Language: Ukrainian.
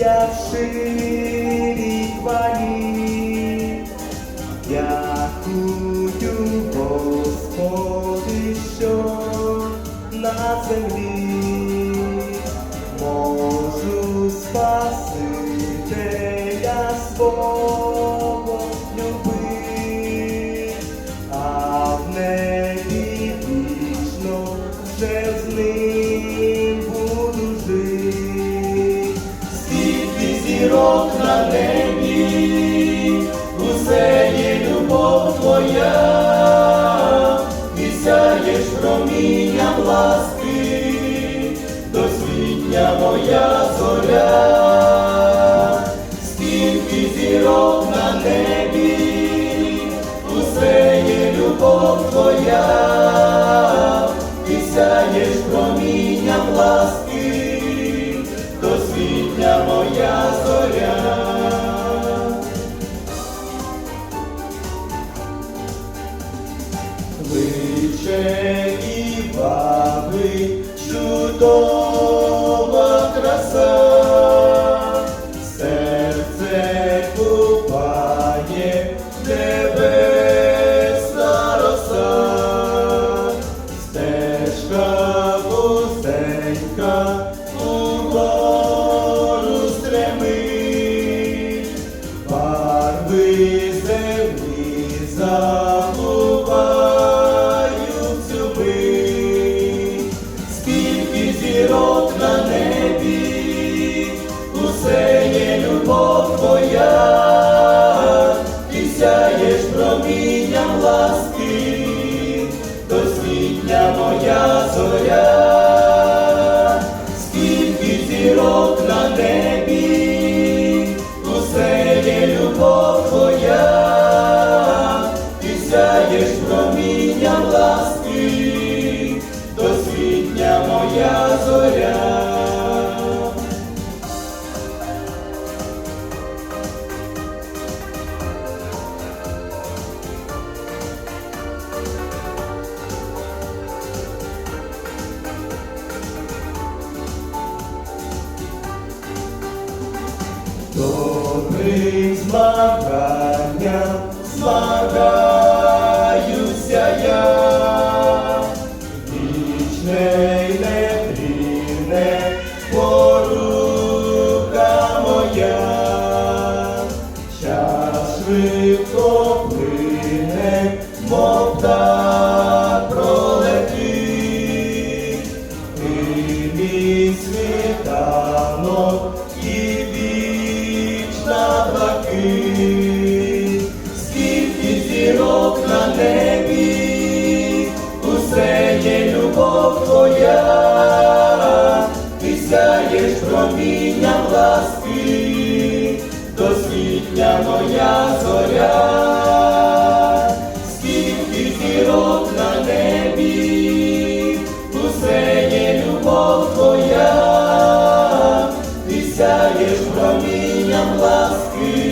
Я в ширій хвалі, дякую Господи, що на землі на небі, усе є любов твоя, і сяєш промінням ласки, досвітня моя зоря, скільки зірок на небі, усе є любов твоя, Кличе і баби чудова краса, серце купає небесна роса, стежка вузенька зірок на небі, усе є любов твоя, ти сяєш промінням ласки, то світня моя зоря. Моя зоря. Добрим змаганням час швидко плине, мов так пролетить. Ти і вічна блакить, скільки зірок на небі, усе є любов твоя, ти сяєш промінням ласки. Освітня моя зоря, скільки зірок на небі, усе є любов твоя, ти сяєш промінням ласки.